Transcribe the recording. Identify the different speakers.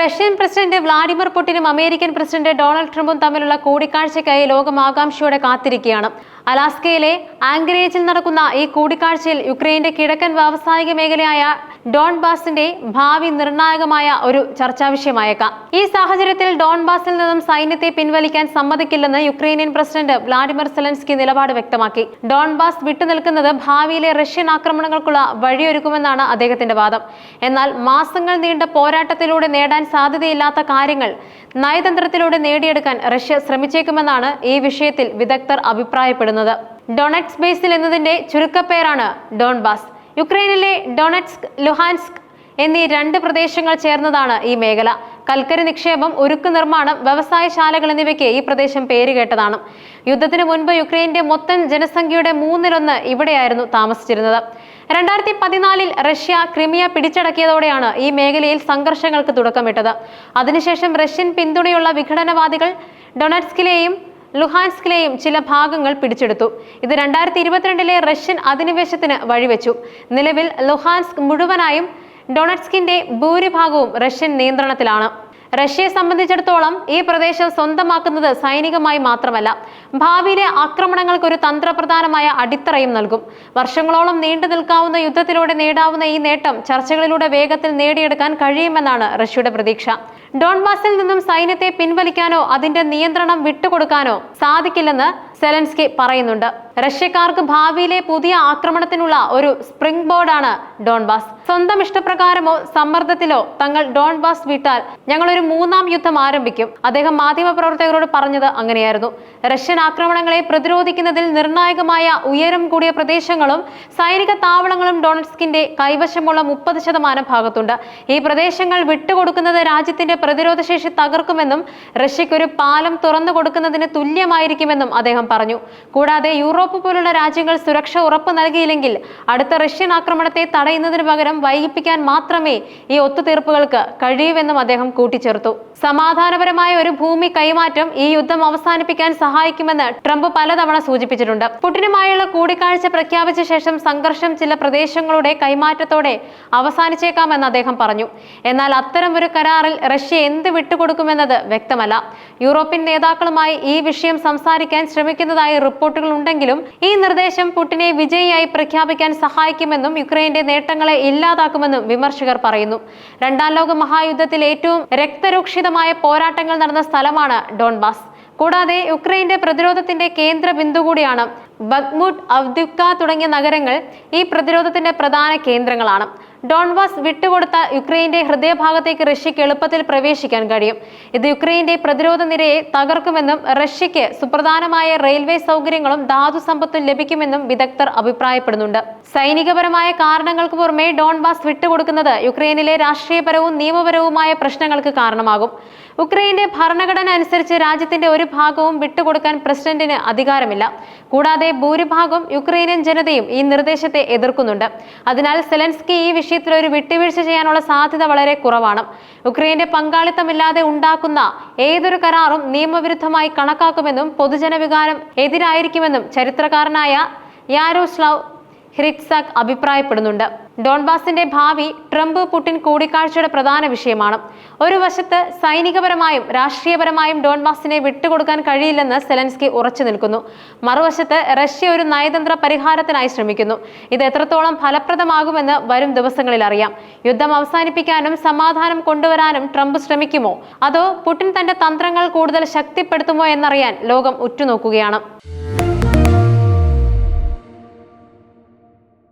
Speaker 1: Russian president Vladimir പുടിനും American president Donald ട്രംപും തമ്മിലുള്ള കൂടിക്കാഴ്ചയ്ക്കായി ലോകം ആകാംക്ഷയോടെ കാത്തിരിക്കുകയാണ്. അലാസ്കയിലെ ആംഗ്രേജിൽ നടക്കുന്ന ഈ കൂടിക്കാഴ്ചയിൽ യുക്രൈന്റെ കിഴക്കൻ വ്യാവസായിക മേഖലയായ ഡോൺബാസിന്റെ ഭാവി നിർണായകമായ ഒരു ചർച്ചാ വിഷയമായേക്കാം. ഈ സാഹചര്യത്തിൽ ഡോൺ ബാസിൽ നിന്നും സൈന്യത്തെ പിൻവലിക്കാൻ സമ്മതിക്കില്ലെന്ന് യുക്രൈനിയൻ പ്രസിഡന്റ് വ്ളാഡിമിർ സെലൻസ്കി നിലപാട് വ്യക്തമാക്കി. ഡോൺ ഡോൺബാസ് വിട്ടുനിൽക്കുന്നത് ഭാവിയിലെ റഷ്യൻ ആക്രമണങ്ങൾക്കുള്ള വഴിയൊരുക്കുമെന്നാണ് അദ്ദേഹത്തിന്റെ വാദം. എന്നാൽ മാസങ്ങൾ നീണ്ട പോരാട്ടത്തിലൂടെ നേടാൻ സാധ്യതയില്ലാത്ത കാര്യങ്ങൾ നയതന്ത്രത്തിലൂടെ നേടിയെടുക്കാൻ റഷ്യ ശ്രമിച്ചേക്കുമെന്നാണ് ഈ വിഷയത്തിൽ വിദഗ്ധർ അഭിപ്രായപ്പെടുന്നത്. ഡൊണറ്റ്സ് ബേസിൽ എന്നതിന്റെ ചുരുക്കപ്പേരാണ് ഡോൺബാസ് യുക്രൈനിലെ ഡൊണറ്റ്സ്ക് ലുഹാൻസ്ക് എന്നീ രണ്ട് പ്രദേശങ്ങൾ ചേർന്നതാണ് ഈ മേഖല. കൽക്കരി നിക്ഷേപം ഉരുക്ക് നിർമ്മാണം വ്യവസായശാലകൾ എന്നിവയ്ക്ക് ഈ പ്രദേശം പേരുകേട്ടതാണ് യുദ്ധത്തിന് മുൻപ് യുക്രൈന്റെ മൊത്തം ജനസംഖ്യയുടെ മൂന്നിലൊന്ന് ഇവിടെയായിരുന്നു താമസിച്ചിരുന്നത്. രണ്ടായിരത്തി പതിനാലിൽ റഷ്യ ക്രിമിയ പിടിച്ചടക്കിയതോടെയാണ് ഈ മേഖലയിൽ സംഘർഷങ്ങൾക്ക് തുടക്കമിട്ടത്. അതിനുശേഷം റഷ്യൻ പിന്തുണയുള്ള വിഘടനവാദികൾ ഡൊണറ്റ്സ്കിലെയും ലുഹാൻസ്കിലെയും ചില ഭാഗങ്ങൾ പിടിച്ചെടുത്തു. ഇത് രണ്ടായിരത്തി ഇരുപത്തിരണ്ടിലെ റഷ്യൻ അധിനിവേശത്തിന് വഴിവെച്ചു. നിലവിൽ ലുഹാൻസ്ക് മുഴുവനായും ഡൊണറ്റ്സ്കിന്റെ ഭൂരിഭാഗവും റഷ്യൻ നിയന്ത്രണത്തിലാണ്. റഷ്യയെ സംബന്ധിച്ചിടത്തോളം ഈ പ്രദേശം സ്വന്തമാക്കുന്നത് സൈനികമായി മാത്രമല്ല ഭാവിയിലെ ആക്രമണങ്ങൾക്ക് ഒരു തന്ത്രപ്രധാനമായ അടിത്തറയും നൽകും. വർഷങ്ങളോളം നീണ്ടു നിൽക്കാവുന്ന യുദ്ധത്തിലൂടെ നേടാവുന്ന ഈ നേട്ടം ചർച്ചകളിലൂടെ വേഗത്തിൽ നേടിയെടുക്കാൻ കഴിയുമെന്നാണ് റഷ്യയുടെ പ്രതീക്ഷ. ഡോൺബാസിൽ നിന്നും സൈന്യത്തെ പിൻവലിക്കാനോ അതിന്റെ നിയന്ത്രണം വിട്ടുകൊടുക്കാനോ സാധിക്കില്ലെന്ന് സെലൻസ്കി പറയുന്നുണ്ട്. റഷ്യക്കാർക്ക് ഭാവിയിലെ പുതിയ ആക്രമണത്തിനുള്ള ഒരു സ്പ്രിംഗ് ബോർഡാണ് ഡോൺബാസ്. സ്വന്തം ഇഷ്ടപ്രകാരമോ സമ്മർദ്ദത്തിലോ തങ്ങൾ ഡോൺബാസ് വിട്ടാൽ ഞങ്ങൾ ഒരു മൂന്നാം യുദ്ധം ആരംഭിക്കും. അദ്ദേഹം മാധ്യമപ്രവർത്തകരോട് പറഞ്ഞത് അങ്ങനെയായിരുന്നു. റഷ്യൻ ആക്രമണങ്ങളെ പ്രതിരോധിക്കുന്നതിൽ നിർണായകമായ ഉയരം കൂടിയ പ്രദേശങ്ങളും സൈനിക താവളങ്ങളും ഡോണസ്കിന്റെ കൈവശമുള്ള മുപ്പത് ശതമാനം ഭാഗത്തുണ്ട്. ഈ പ്രദേശങ്ങൾ വിട്ടുകൊടുക്കുന്നത് രാജ്യത്തിന്റെ പ്രതിരോധ ശേഷി തകർക്കുമെന്നും റഷ്യക്കൊരു പാലം തുറന്നു കൊടുക്കുന്നതിന് തുല്യമായിരിക്കുമെന്നും അദ്ദേഹം പറഞ്ഞു. കൂടാതെ യൂറോപ്പ് പോലുള്ള രാജ്യങ്ങൾ സുരക്ഷ ഉറപ്പ് നൽകിയില്ലെങ്കിൽ അടുത്ത റഷ്യൻ ആക്രമണത്തെ തടയുന്നതിന് പകരം വൈകിപ്പിക്കാൻ മാത്രമേ ഈ ഒത്തുതീർപ്പുകൾക്ക് കഴിയൂവെന്നും അദ്ദേഹം കൂട്ടിച്ചേർത്തു. സമാധാനപരമായ ഒരു ഭൂമി കൈമാറ്റം ഈ യുദ്ധം അവസാനിപ്പിക്കാൻ സഹായിക്കുമെന്ന് ട്രംപ് പലതവണ സൂചിപ്പിച്ചിട്ടുണ്ട്. പുടിനുമായുള്ള കൂടിക്കാഴ്ച പ്രഖ്യാപിച്ച ശേഷം സംഘർഷം ചില പ്രദേശങ്ങളുടെ കൈമാറ്റത്തോടെ അവസാനിച്ചേക്കാമെന്ന് അദ്ദേഹം പറഞ്ഞു. എന്നാൽ അത്തരം ഒരു കരാറിൽ റഷ്യ എന്ത് വിട്ടുകൊടുക്കുമെന്നത് വ്യക്തമല്ല. യൂറോപ്യൻ നേതാക്കളുമായി ഈ വിഷയം സംസാരിക്കാൻ ശ്രമിക്കുന്നതായി റിപ്പോർട്ടുകൾ ഉണ്ടെങ്കിലും ഈ നിർദ്ദേശം പുടിനെ വിജയിയായി പ്രഖ്യാപിക്കാൻ സഹായിക്കുമെന്നും യുക്രൈന്റെ നേട്ടങ്ങളെ ഇല്ലാതാക്കുമെന്നും വിമർശകർ പറയുന്നു. രണ്ടാം ലോക മഹായുദ്ധത്തിൽ ഏറ്റവും രക്തരൂക്ഷിതമായ പോരാട്ടങ്ങൾ നടന്ന സ്ഥലമാണ് ഡോൺബാസ്. കൂടാതെ യുക്രൈന്റെ പ്രതിരോധത്തിന്റെ കേന്ദ്ര ബിന്ദു കൂടിയാണ് ബഗ്മുട്ട് അവ്ദുക്ക തുടങ്ങിയ നഗരങ്ങൾ ഈ പ്രതിരോധത്തിന്റെ പ്രധാന കേന്ദ്രങ്ങളാണ്. ഡോൺബാസ് വിട്ടുകൊടുത്ത യുക്രൈന്റെ ഹൃദയഭാഗത്തേക്ക് റഷ്യക്ക് എളുപ്പത്തിൽ പ്രവേശിക്കാൻ കഴിയും. ഇത് യുക്രൈന്റെ പ്രതിരോധ നിരയെ തകർക്കുമെന്നും റഷ്യക്ക് സുപ്രധാനമായ റെയിൽവേ സൗകര്യങ്ങളും ധാതു സമ്പത്തും ലഭിക്കുമെന്നും വിദഗ്ധർ അഭിപ്രായപ്പെടുന്നുണ്ട്. സൈനികപരമായ കാരണങ്ങൾക്ക് പുറമെ ഡോൺബാസ് വിട്ടുകൊടുക്കുന്നത് യുക്രൈനിലെ രാഷ്ട്രീയപരവും നിയമപരവുമായ പ്രശ്നങ്ങൾക്ക് കാരണമാകും. ഉക്രൈന്റെ ഭരണഘടന അനുസരിച്ച് രാജ്യത്തിന്റെ ഒരു ഭാഗവും വിട്ടുകൊടുക്കാൻ പ്രസിഡന്റിന് അധികാരമില്ല. കൂടാതെ ഭൂരിഭാഗം യുക്രൈനിയൻ ജനതയും ഈ നിർദ്ദേശത്തെ എതിർക്കുന്നുണ്ട്. അതിനാൽ സെലൻസ്കി ഈ വിഷയത്തിൽ ഒരു വിട്ടുവീഴ്ച ചെയ്യാനുള്ള സാധ്യത വളരെ കുറവാണ്. ഉക്രൈന്റെ പങ്കാളിത്തമില്ലാതെ ഉണ്ടാക്കുന്ന ഏതൊരു കരാറും നിയമവിരുദ്ധമായി കണക്കാക്കുമെന്നും പൊതുജനവികാരം എതിരായിരിക്കുമെന്നും ചരിത്രകാരനായ യാരോസ്ലാവ് ഹിറിറ്റ്സാക് അഭിപ്രായപ്പെടുന്നുണ്ട്. ഡോൺബാസിന്റെ ഭാവി ട്രംപ് പുടിൻ കൂടിക്കാഴ്ചയുടെ പ്രധാന വിഷയമാണ്. ഒരു വശത്ത് സൈനികപരമായും രാഷ്ട്രീയപരമായും ഡോൺബാസിനെ വിട്ടുകൊടുക്കാൻ കഴിയില്ലെന്ന് സെലൻസ്കി ഉറച്ചു നിൽക്കുന്നു. മറുവശത്ത് റഷ്യ ഒരു നയതന്ത്ര പരിഹാരത്തിനായി ശ്രമിക്കുന്നു. ഇത് എത്രത്തോളം ഫലപ്രദമാകുമെന്ന് വരും ദിവസങ്ങളിൽ അറിയാം. യുദ്ധം അവസാനിപ്പിക്കാനും സമാധാനം കൊണ്ടുവരാനും ട്രംപ് ശ്രമിക്കുമോ? അതോ പുടിൻ തന്റെ തന്ത്രങ്ങൾ കൂടുതൽ ശക്തിപ്പെടുത്തുമോ എന്നറിയാൻ ലോകം ഉറ്റുനോക്കുകയാണ്.